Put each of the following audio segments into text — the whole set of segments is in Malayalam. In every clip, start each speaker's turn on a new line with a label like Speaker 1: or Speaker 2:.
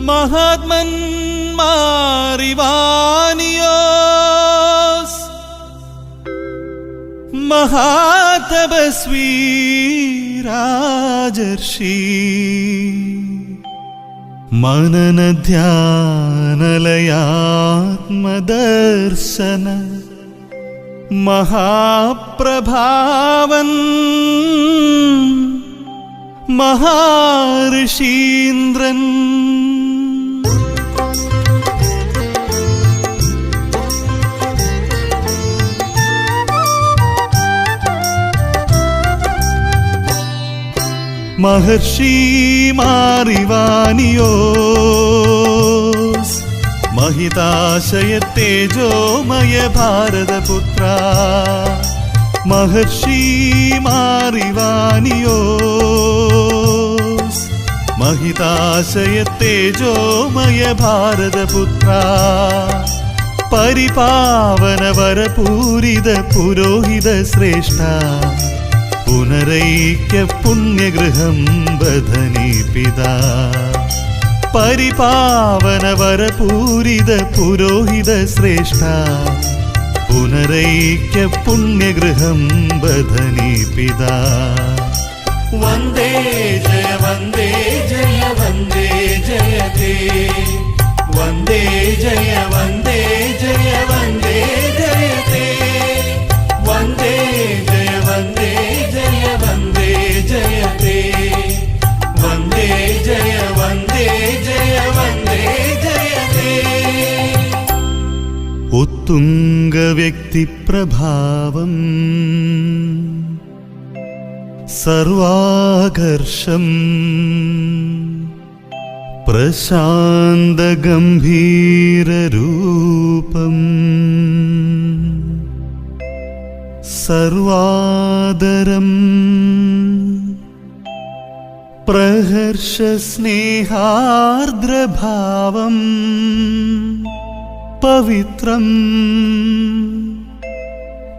Speaker 1: മഹാത്മന്മാരിവാനിയോസ്. മഹാതപസ്വീ രാജർഷി. മനനധ്യാനലയാത്മദർശന. മഹാപ്രഭാവൻ. മഹാഋഷീന്ദ്രൻ. महर्षि महिताशय तेजोमय भारतपुत्रा। महर्षि महिताशय तेजोमय भारतपुत्रा। परिपावनवरपूरिद पुरोहित പുനരൈക്യ പുണ്യഗൃഹം ബധനി പിതാ പരിപാവന വരപൂരിത പുരോഹിത ശ്രേഷ്ഠ പുനരൈക്യ പുണ്യഗൃഹം ബധനി പിതാ വന്ദേ ജയ വന്ദേ ജയ വന്ദേ ജയതേ വന്ദേ ജയ വന്ദേ ജയ ഉത്തുംഗ വ്യക്തിപ്രഭാവം സർവാകർഷം പ്രശാന്തഗംഭീരൂപം സർവാദരം പ്രഹർഷസ്നേഹാർദ്രഭാവം പവിത്രം.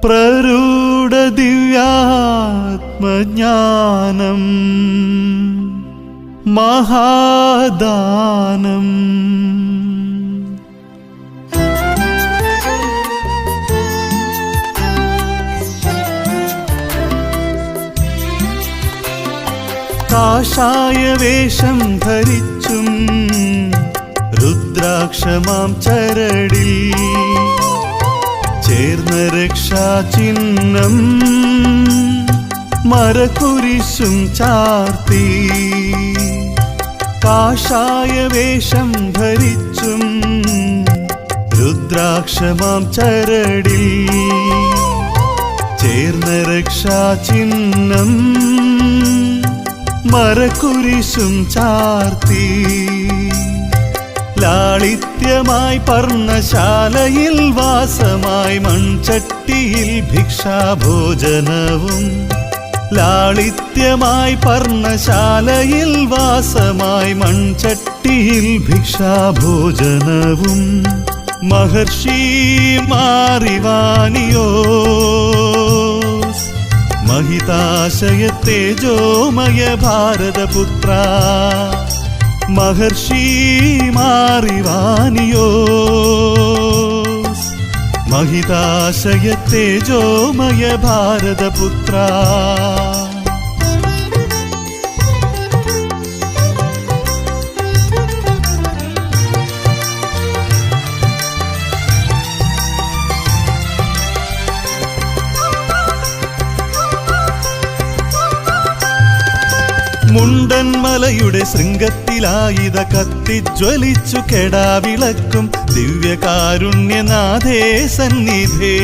Speaker 1: പ്രരൂഢദിവ്യാത്മജ്ഞാനം മഹാദാനം. കാഷായ വേഷം ധരിച്ചും രുദ്രാക്ഷമാം ചരടി ചേർന്ന രക്ഷാചിഹ്നം മരക്കുരിശും ചാർത്തി. കാഷായ വേഷം ധരിച്ചും രുദ്രാക്ഷമാം ചരടി ചേർന്ന രക്ഷാചിഹ്നം മരക്കുരിശും ചാർത്തി. ലാളിത്യമായി പർണശാലയിൽ വാസമായി മൺചട്ടിയിൽ ഭിക്ഷാഭോജനവും. ലാളിത്യമായി പർണശാലയിൽ വാസമായി മൺചട്ടിയിൽ ഭിക്ഷാഭോജനവും. മഹർഷി മാറിവാനിയോ മഹിതാശയ തേജോമയ ഭാരതപുത്ര. മഹർഷി മാറിവാനിയോ? മഹിതാശയ തേജോമയ ഭാരതപുത്ര. മുണ്ടൻ മലയുടെ ശൃംഗത്തിലായുധ കത്തിജ്വലിച്ചു കെടാവിളക്കും ദിവ്യകാരുണ്യനാഥേ സന്നിധേ.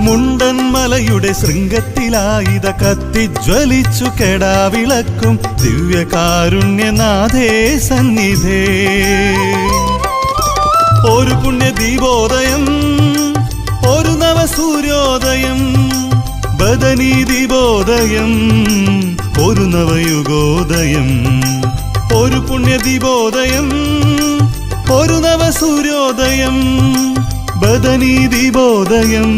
Speaker 1: മുണ്ടൻ മലയുടെ ശൃംഗത്തിലായുധ കത്തിജ്വലിച്ചു കെടാവിളക്കും ദിവ്യകാരുണ്യനാഥേ സന്നിധേ. ഒരു പുണ്യ ദീപോദയം ഒരു നവസൂര്യോദയം ബദനി ദീപോദയം ഒരു നവയുഗോദയം ഒരു പുണ്യ ദീപോദയം ഒരു നവ സൂര്യോദയം ബദനി ദീപോദയം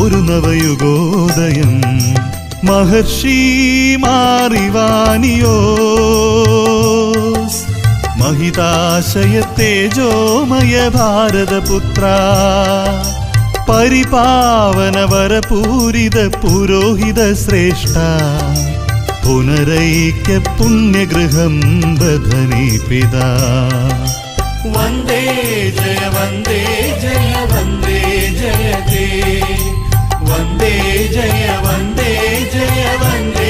Speaker 1: ഒരു നവയുഗോദയം മഹർഷി മാറിവാനിയോ महिताशय तेजोमय भारतपुत्र परिपावन वरपूरित പുനരൈക്യ പുണ്യഗൃഹം വധനി പിതാ വന്ദേ ജയ വന്ദേ ജയ വന്ദേ ജയതേ വന്ദേ ജയ വന്ദേ ജയ വന്ദേ